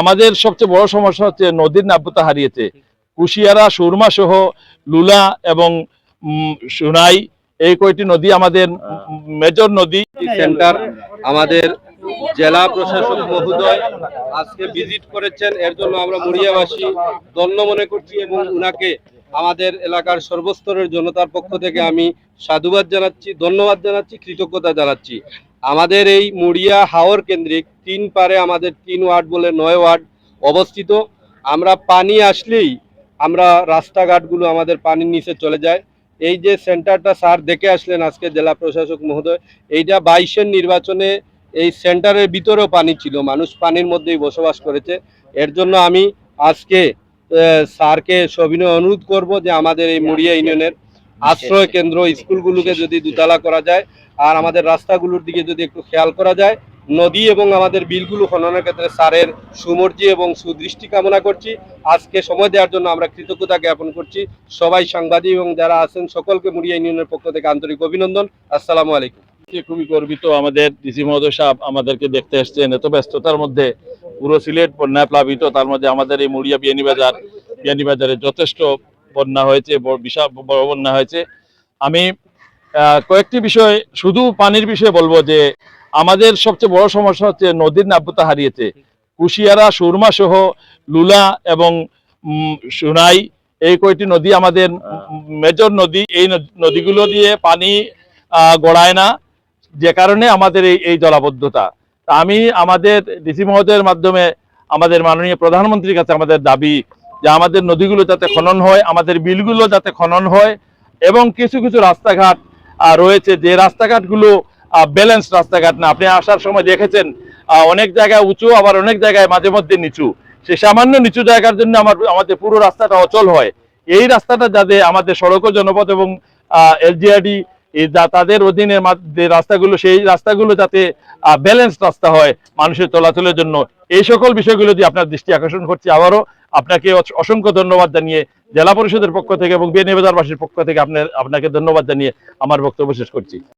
আমাদের সবচেয়ে বড় সমস্যা হচ্ছে নদীর নাব্যতা হারিয়েছে। কুশিয়ারা, সুরমা সহ লুলা এবং সুনাই এই কয়টি নদী আমাদের মেজর নদী। সেন্টার আমাদের জেলা প্রশাসক মহোদয় আজকে ভিজিট করেছেন। এর জন্য আমরা মুড়িয়াবাসী ধন্য মনে করছি এবং উনাকে আমাদের এলাকার সর্বস্তরের জনতার পক্ষ থেকে আমি সাধুবাদ জানাচ্ছি, ধন্যবাদ জানাচ্ছি, কৃতজ্ঞতা জানাচ্ছি। আমাদের এই মুড়িয়া হাওর কেন্দ্রিক তিন পারে আমাদের তিন ওয়ার্ড বলে নয় ওয়ার্ড অবস্থিত। আমরা পানি আসলেই আমরা রাস্তাঘাটগুলো আমাদের পানির নিচে চলে যায়। এই যে সেন্টারটা স্যার দেখে আসলেন আজকে জেলা প্রশাসক মহোদয়, এইটা বাইশের নির্বাচনে এই সেন্টারের ভিতরেও পানি ছিল, মানুষ পানির মধ্যেই বসবাস করেছে। এর জন্য আমি আজকে স্যারকে সবিনয় অনুরোধ করব যে আমাদের এই মুড়িয়া ইউনিয়নের আশ্রয় কেন্দ্র স্কুলগুলোকে যদি দুতলা করা যায় আর আমাদের রাস্তাগুলোর দিকে যদি একটু খেয়াল করা যায় নদী এবং আমাদের বিলগুলো খননের ক্ষেত্রে স্যারের সুমর্জি এবং সুদৃষ্টি কামনা করছি। আজকে সময় দেওয়ার জন্য আমরা কৃতজ্ঞতা জ্ঞাপন করছি। সবাই সাংবাদিক এবং যারা আছেন সকলকে মুড়িয়া ইউনিয়নের পক্ষ থেকে আন্তরিক অভিনন্দন। আসসালামু আলাইকুম। খুবই গর্বিত আমাদের ডিসি মহোদয় সাহেব আমাদেরকে দেখতে এসছেন। এত ব্যস্ততার মধ্যে পুরো সিলেট বন্যায় প্লাবিত তার মধ্যে আমাদের এই মুড়িয়া বিয়ানীবাজার বিয়ানীবাজারে যথেষ্ট বন্যা হয়েছে বিশাল বড় বন্যা হয়েছে। আমি কয়েকটি বিষয়, শুধু পানির বিষয়ে বলব যে, আমাদের সবচেয়ে বড় সমস্যা হচ্ছে নদীর নাব্যতা হারিয়েছে। কুশিয়ারা, সুরমা সহ লুলা এবং সুনাই, এই কয়টি নদী আমাদের মেজর নদী। এই নদীগুলো দিয়ে পানি গড়ায় না, যে কারণে আমাদের এই এই জলাবদ্ধতা। আমি আমাদের ডিসি মহোদয়ের মাধ্যমে আমাদের মাননীয় প্রধানমন্ত্রীর কাছে আমাদের দাবি যে আমাদের নদীগুলো যাতে খনন হয়, আমাদের বিলগুলো যাতে খনন হয়, এবং কিছু কিছু রাস্তাঘাট রয়েছে যে রাস্তাঘাটগুলো ব্যালেন্স রাস্তাঘাট না। আপনি আসার সময় দেখেছেন অনেক জায়গায় উঁচু, আবার অনেক জায়গায় মাঝে মধ্যে নিচু। সে সামান্য নিচু জায়গার জন্য আমার, আমাদের পুরো রাস্তাটা অচল হয়। এই রাস্তাটা যাতে আমাদের সড়ক জনপথ এবং এলজিআরডি তাদের অধীনে যে রাস্তাগুলো, সেই রাস্তাগুলো যাতে ব্যালেন্স রাস্তা হয় মানুষের চলাচলের জন্য। এই সকল বিষয়গুলো দিয়ে আপনার দৃষ্টি আকর্ষণ করছি আবারও। আপনাকে অসংখ্য ধন্যবাদ জানিয়ে জেলা পরিষদের পক্ষ থেকে এবং বিয়ানীবাজারবাসীর পক্ষ থেকে আপনার, আপনাকে ধন্যবাদ জানিয়ে আমার বক্তব্য শেষ করছি।